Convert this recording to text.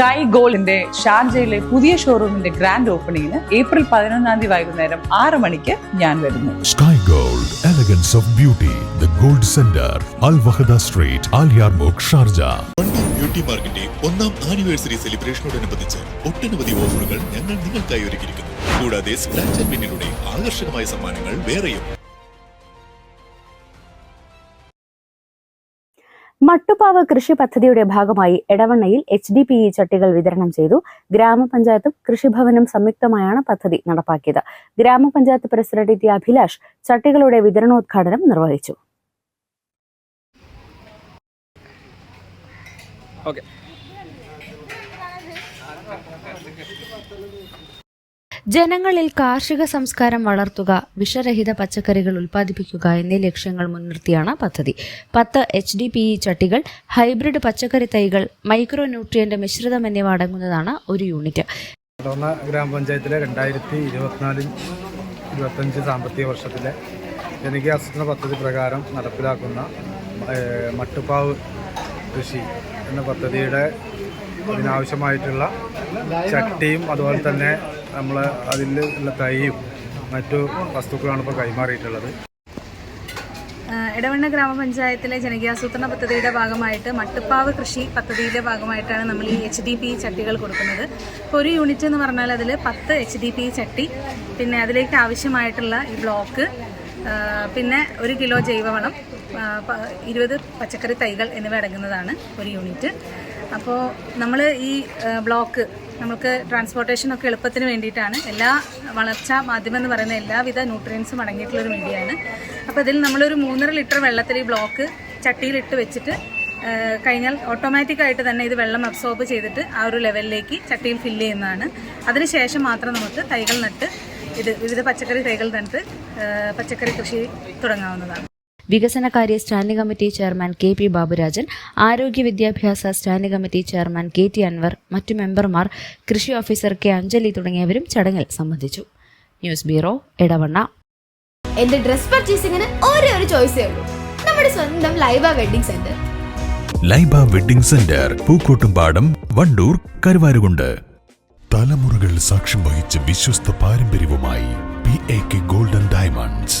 Sky ഗോൾഡിന്റെ ഷാർജയിലെ പുതിയ ഷോറൂമിന്റെ ഗ്രാൻഡ് ഓപ്പണിംഗിന് ഏപ്രിൽ പതിനൊന്നാം തീയതി വൈകുന്നേരം ആറ് മണിക്ക് ഞാൻ വരുന്നു. Sky gold elegance of beauty the gold centre Al Wahda street Al മോക് ഷാർജ ബ്യൂട്ടി മാർക്കിന്റെ ഒന്നാം ആനിവേഴ്സറി സെലിബ്രേഷനോടനുബന്ധിച്ച് ഒട്ടനവധി ഓഫറുകൾ ഞങ്ങൾ നിങ്ങൾക്കായി ഒരുക്കിയിരിക്കുന്നു. കൂടാതെ സ്ക്രാച്ച് ആൻഡ് വിന്നിലൂടെ ആകർഷകമായ സമ്മാനങ്ങൾ വേറെയും. മട്ടുപ്പാവ് കൃഷി പദ്ധതിയുടെ ഭാഗമായി എടവണ്ണയിൽ എച്ച് ഡി പി ഇ ചട്ടികൾ വിതരണം ചെയ്തു. ഗ്രാമപഞ്ചായത്തും കൃഷിഭവനും സംയുക്തമായാണ് പദ്ധതി നടപ്പാക്കിയത്. ഗ്രാമപഞ്ചായത്ത് പ്രസിഡന്റ് ടി അഭിലാഷ് ചട്ടികളുടെ വിതരണോദ്ഘാടനം നിർവഹിച്ചു. ജനങ്ങളിൽ കാർഷിക സംസ്കാരം വളർത്തുക വിഷരഹിത പച്ചക്കറികൾ ഉൽപ്പാദിപ്പിക്കുക എന്നീ ലക്ഷ്യങ്ങൾ മുൻനിർത്തിയാണ് പദ്ധതി. പത്ത് എച്ച് ഡി പി ഇ ചട്ടികൾ ഹൈബ്രിഡ് പച്ചക്കറി തൈകൾ മൈക്രോ ന്യൂട്രിയന്റ് മിശ്രിതം എന്നിവ അടങ്ങുന്നതാണ് ഒരു യൂണിറ്റ്. ഗ്രാമപഞ്ചായത്തിലെ രണ്ടായിരത്തി ഇരുപത്തിനാല് ഇരുപത്തഞ്ച് സാമ്പത്തിക വർഷത്തിലെ ജനകീയ ആസൂത്രണ പദ്ധതി പ്രകാരം നടപ്പിലാക്കുന്ന മട്ടുപ്പാവ് കൃഷി എന്ന പദ്ധതിയുടെ അതിനാവശ്യമായിട്ടുള്ള ചട്ടിയും അതുപോലെ തന്നെ നമ്മൾ അതിൽ ഉള്ള തൈയും മറ്റു വസ്തുക്കളാണ് ഇപ്പോൾ കൈമാറിയിട്ടുള്ളത്. ഇടവണ്ണ ഗ്രാമപഞ്ചായത്തിലെ ജനകീയാസൂത്രണ പദ്ധതിയുടെ ഭാഗമായിട്ട് മട്ടുപ്പാവ് കൃഷി പദ്ധതിയുടെ ഭാഗമായിട്ടാണ് നമ്മൾ ഈ എച്ച് ഡി പി ചട്ടികൾ കൊടുക്കുന്നത്. ഇപ്പോൾ ഒരു യൂണിറ്റ് എന്ന് പറഞ്ഞാൽ അതിൽ പത്ത് എച്ച് ഡി പി ചട്ടി പിന്നെ അതിലേക്ക് ആവശ്യമായിട്ടുള്ള ഈ ബ്ലോക്ക് പിന്നെ ഒരു കിലോ ജൈവവളം ഇരുപത് പച്ചക്കറി തൈകൾ എന്നിവ അടങ്ങുന്നതാണ് ഒരു യൂണിറ്റ്. അപ്പോൾ നമ്മൾ ഈ ബ്ലോക്ക് നമുക്ക് ട്രാൻസ്പോർട്ടേഷൻ ഒക്കെ എളുപ്പത്തിന് വേണ്ടിയിട്ടാണ്. എല്ലാ വളർച്ചാ മാധ്യമം എന്ന് പറയുന്ന എല്ലാവിധ ന്യൂട്രിയൻസും അടങ്ങിയിട്ടുള്ളൊരു മീഡിയയാണ് അപ്പോൾ ഇതിൽ നമ്മളൊരു മൂന്നര ലിറ്റർ വെള്ളത്തിൽ ഈ ബ്ലോക്ക് ചട്ടിയിലിട്ട് വെച്ചിട്ട് കഴിഞ്ഞാൽ ഓട്ടോമാറ്റിക്കായിട്ട് തന്നെ ഇത് വെള്ളം അബ്സോർബ് ചെയ്തിട്ട് ആ ഒരു ലെവലിലേക്ക് ചട്ടിയിൽ ഫില്ല് ചെയ്യുന്നതാണ്. അതിനുശേഷം മാത്രം നമുക്ക് തൈകൾ നട്ട് ഇത് വിവിധ പച്ചക്കറി തൈകൾ നട്ട് പച്ചക്കറി കൃഷി തുടങ്ങാവുന്നതാണ്. വികസനകാര്യ standing committee chairman K P Baburajan ആരോഗ്യ വിദ്യാഭ്യാസ standing committee chairman K T Anwar മറ്റു മെമ്പർമാർ കൃഷി ഓഫീസർ കെ അഞ്ജലി തുടങ്ങിയവരും ചടങ്ങിൽ സംബന്ധിച്ചു. ന്യൂസ് ബ്യൂറോ ഇടവണ്ണ എന്റെ ഡ്രസ് പർച്ചേസിംഗിന് ഒരേ ഒരു ചോയ്സ് ഉള്ളൂ. നമ്മുടെ സ്വന്തം Laiba wedding centre. Laiba wedding centre Pookkottumpadam Wandoor Karuvarakundu. തലമുറകൾ സാക്ഷ്യം വഹിച്ച വിശ്വസ്ത പാരമ്പര്യവുമായി P A K golden diamonds